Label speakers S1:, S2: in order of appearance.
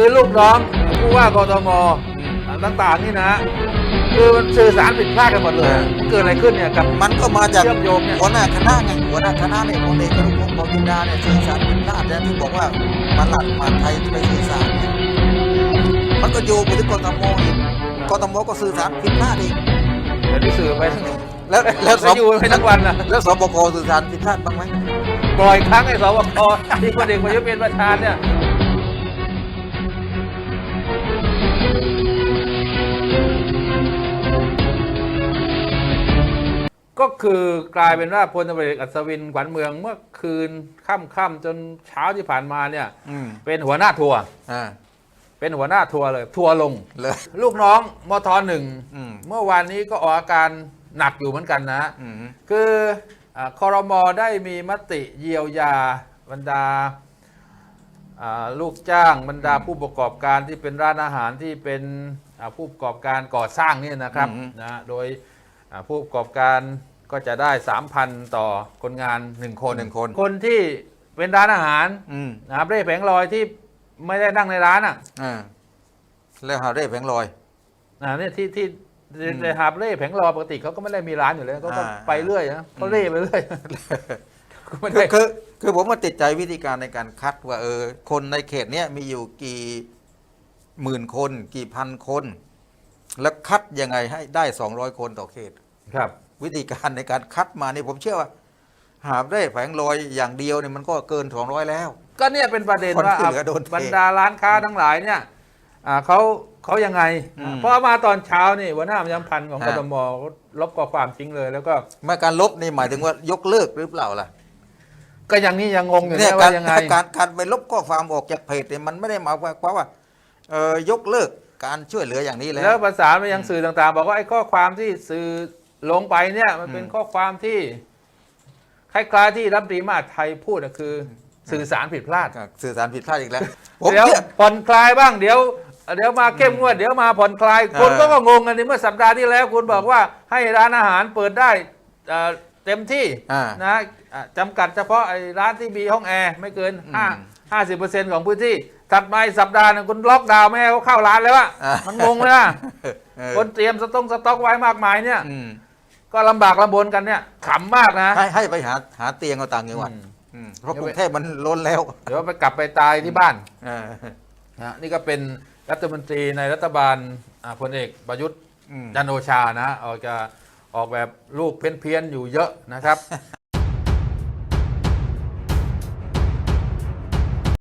S1: คือลูกน้องผู้ว่ากทมต่างๆนี่นะ คือมันสื่อสารผิดพลาดกันหมดเลย
S2: อ่า
S1: เกิดอะไรขึ้นเนี่ยกับ
S2: มันก็มาจาก
S1: เชื่อมโยงเนี่ย
S2: หัวหน้าคณะไงหัวหน้าคณะเนี่ยพลเอกอนุพงศ์เผ่าจินดาเนี่ยสื่อสารผิดพลาดเนี่ยที่บอกว่ามันหลัดมาไทยไปสื่อสารเนี่ยมันก็โยงไปถึงกทมอีกกทมก็สื่อสารผิดพลาดอีก
S1: เดี๋ยวที่สื่อไปทั้ง
S2: แล้วแล้วส
S1: จะอยู่ไปทั้งวันนะ
S2: แล้วสบคสื่อสารผิดพลาดบ้างไหม
S1: ปล่อยครั้งไอ้สวพที่พลเอกประยุทธ์เป็นประธานเนี่ย ก็คือกลายเป็นว่าพลตำรวจเอกอัศวินขวัญเมืองเมื่อคืนค่ำๆจนเช้าที่ผ่านมาเนี่ย
S2: อืม
S1: เป็นหัวหน้าทัวร์
S2: อ่า
S1: เป็นหัวหน้าทัวร์เลย ทัวร์ลง
S2: เลย
S1: ลูกน้องมทหนึ่ง
S2: อืม
S1: เมื่อวานนี้ก็ออกอาการหนักอยู่เหมือนกันนะ
S2: อืม
S1: คืออาคอรมอได้มีมติเยียวยาบรรดาอ่าลูกจ้างบรรดาผู้ประกอบการที่เป็นร้านอาหารที่เป็นอ่าผู้ประกอบการก่อสร้างเนี่ยนะครับนะโดยอ่า ผู้ประกอบการก็จะได้ 3,000 ต่อคนงาน 1 คน
S2: หนึ่งคน
S1: คนที่เป็นร้านอาหาร
S2: อืม
S1: นะครับเร่แผงลอยที่ไม่ได้นั่งในร้านอะ
S2: อ่าแล้วหาเร่แผงลอย
S1: อ่าเนี่ยที่ที่
S2: อืม
S1: ในหาบเร่แผงลอยปกติเขาก็ไม่ได้มีร้านอยู่แล้วเขาก็
S2: อ่า
S1: ไปเรื่อยนะเขาเร่ไปเรื่อยก็ไม่
S2: คือ
S1: ได้
S2: คือคือผมมาติดใจวิธีการในการคัดว่าเออคนในเขตเนี้ยมีอยู่กี่หมื่นคน กี่พันคน แล้วคัดยังไงให้ได้ 200 คนต่อเขต
S1: ครับ
S2: วิธีการในการคัดมานี่ผมเชื่อว่า หาบได้แผงลอยอย่างเดียวเนี่ยมันก็เกิน 200 แล้ว
S1: ก็เนี่ยเป็นประเด็น
S2: คน
S1: ว่า
S2: ที่เหลือโดนเท
S1: บรรดาร้านค้าทั้งหลายเนี่ยอ่าเขาเขายังไง
S2: อืม
S1: เพราะมาตอนเช้านี่หัวหน้าประจำพันธ์ของก
S2: ฮะ
S1: ทมเขาลบข้อความทิ้งเลย แล้วก็
S2: เมื่อการลบนี่หมายถึงว่ายกเลิกหรือเปล่าล่ะ
S1: ก็ยังนี่ยังงงอยู่
S2: เนี่
S1: เนี่ยย
S2: กา
S1: ว่ารยังไง
S2: การการไปลบข้อความออกจากเพจเนี่ยมันไม่ได้หมายความว่าเออยกเลิก การช่วยเหลืออย่างนี้แล้
S1: แล้ว
S2: ว
S1: ประสานไปยังสื่อต่างๆ บอกว่าไอ้ข้อความที่สื่อลงไปเนี่ยมันเป็น
S2: อืม
S1: ข้อความที่คล้ายๆที่รัฐมนตรีมหาดไทยพูดอะคือ สื่อสารผิดพลาด
S2: สื่อสารผิดพลาดอีกแล้วผม
S1: เดี๋ยว
S2: เนี่ย
S1: ผ่อนคลายบ้างเดี๋ยวเดี๋ยวมาเข้มงวดเดี๋ยวมาผ่อนคลายคน
S2: เออ
S1: ก็ก็งงกันในเมื่อสัปดาห์ที่แล้ว คุณบอกว่าให้ร้านอาหารเปิดได้เอ่อเต็มที่
S2: อ่า
S1: นะอะจำกัดเฉพาะไอ้ร้านที่มีห้องแอร์ไม่เกิน
S2: อืม
S1: 5 50เปอร์เซ็นต์ของพื้นที่ ถัดมาอีกสัปดาห์หนึงคุณล็อกดาวน์ไม่ให้เขาเข้าร้านแล้วอะ
S2: อ่า
S1: มันงงเลยอะ
S2: เออ
S1: คนเตรียมสต๊อกสต๊อกไว้มากมายเนี่ย
S2: อืม
S1: ก็ลำบากลำบนกันเนี่ยขำมากนะ
S2: ให้ให้ไปหาหาเตียงเอาต่างจังหวัด
S1: อืม
S2: อืมเพราะ
S1: เดี๋
S2: ก
S1: ยว
S2: รุ
S1: ไป
S2: งเทพมันล้นแล้ว
S1: เดี๋ยวไปกลับไปตายที่บ้าน
S2: เออ
S1: นะนี่ก็เป็นรัฐมนตรีในรัฐบาลอ่าพลเอกประยุทธ์
S2: อืม
S1: จันทร์โอชานะออกจะออกแบบลูกเพี้ยนๆอยู่เยอะนะครับ